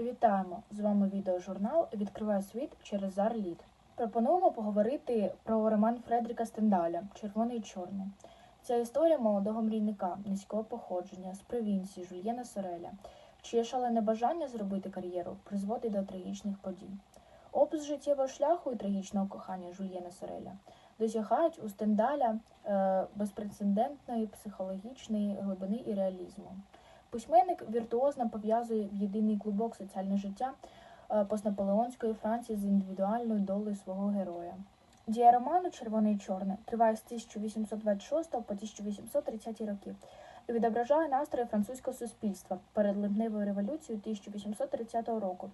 Вітаємо! З вами відеожурнал Відкриває світ через Зар Лід. Пропонуємо поговорити про роман Фредріка Стендаля Червоний і чорний. Ця історія молодого мрійника низького походження з провінції Жульєна Сореля, чиє шалене бажання зробити кар'єру призводить до трагічних подій. Опис життєвого шляху і трагічного кохання Жульєна Сореля досягають у Стендаля е, безпрецедентної психологічної глибини і реалізму. Письменник віртуозно пов'язує в єдиний клубок соціальне життя е, постнаполеонської Франції з індивідуальною долею свого героя. Дія роману Червоне і чорне триває з 1826 по 1830 роки і відображає настрої французького суспільства перед липневою революцією 1830 року.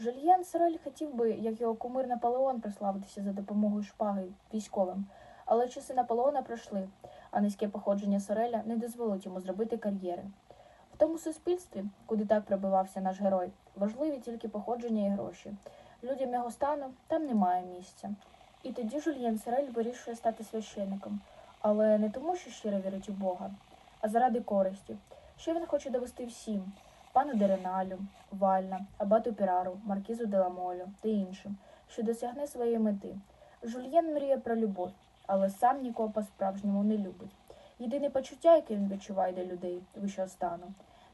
Жульєн Сорель хотів би, як його кумир Наполеон, прославитися за допомогою шпаги військовим, але часи Наполеона пройшли, а низьке походження Сореля не дозволить йому зробити кар'єри. Тому суспільстві, куди так пробивався наш герой, важливі тільки походження і гроші. Людям його стану там немає місця. І тоді Жульєн Сорель вирішує стати священником, але не тому, що щиро вірить у Бога, а заради користі. Що він хоче довести всім пану Дереналю, Вальна, Абату Пірару, Маркізу Деламолю та іншим, що досягне своєї мети. Жульєн мріє про любов, але сам нікого по-справжньому не любить. Єдине почуття, яке він відчуває до людей вищого стану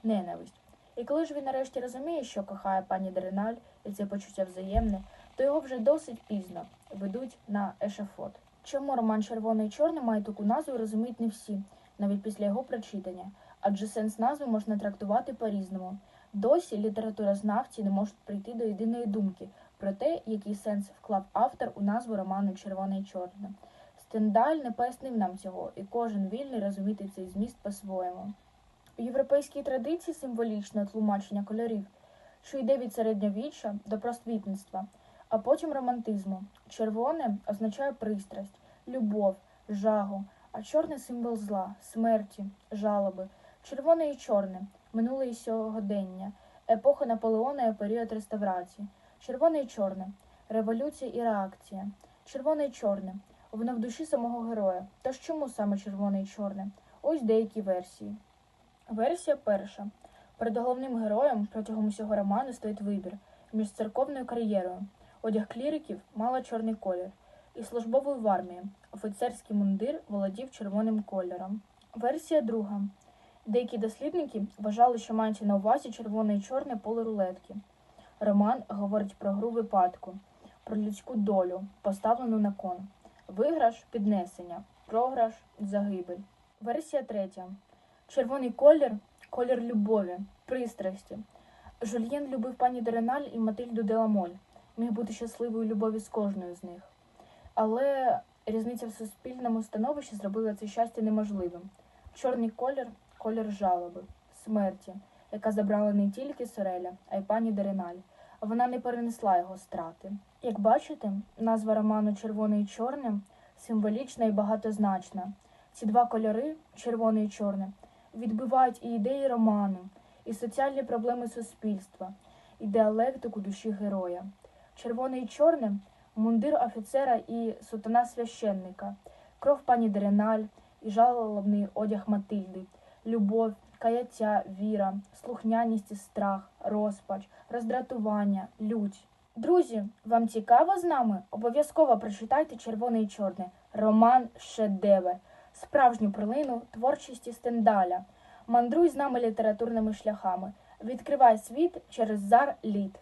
ненависть. І коли ж він нарешті розуміє, що кохає пані Дереналь, і це почуття взаємне, то його вже досить пізно ведуть на ешафот. Чому роман Червоний і чорний має таку назву, розуміють не всі, навіть після його прочитання, адже сенс назви можна трактувати по-різному. Досі літературознавці не можуть прийти до єдиної думки про те, який сенс вклав автор у назву роману Червоне і чорне. Стендаль не пояснив нам цього, і кожен вільний розуміти цей зміст по-своєму. У європейській традиції символічне тлумачення кольорів, що йде від середньовіччя до просвітництва, а потім романтизму. Червоне означає пристрасть, любов, жагу, а чорне символ зла, смерті, жалоби. Червоне і чорне, минуле і сьогодення, епоха Наполеона і період реставрації. Червоне і чорне, революція і реакція. Червоне і чорне, воно в душі самого героя. Тож чому саме червоне і чорне? Ось деякі версії. Версія перша. Перед головним героєм протягом усього роману стоїть вибір між церковною кар'єрою. Одяг кліриків мала чорний колір, і службовою в армії. Офіцерський мундир володів червоним кольором. Версія друга. Деякі дослідники вважали, що мається на увазі червоне і чорне поле рулетки. Роман говорить про гру випадку, про людську долю, поставлену на кон. Виграш піднесення, програш загибель. Версія третя. Червоний колір колір любові, пристрасті. Жульєн любив пані Дереналь і Матильду Деламоль. Міг бути щасливою любові з кожною з них. Але різниця в суспільному становищі зробила це щастя неможливим. Чорний колір колір жалоби, смерті, яка забрала не тільки Сореля, а й пані Дереналь. Вона не перенесла його страти. Як бачите, назва роману Червоне і чорне символічна і багатозначна. Ці два кольори, червоне і чорне, відбивають і ідеї роману, і соціальні проблеми суспільства, і діалектику душі героя. Червоне і чорне мундир офіцера і сутана священника, кров пані Дереналь і жалобний одяг Матильди, любов, каяття, віра, слухняність і страх, розпач, роздратування, лють. Друзі, вам цікаво з нами? Обов'язково прочитайте червоне і чорне. Роман шедевр, справжню пролину творчості Стендаля. Мандруй з нами літературними шляхами. Відкривай світ через зар літ.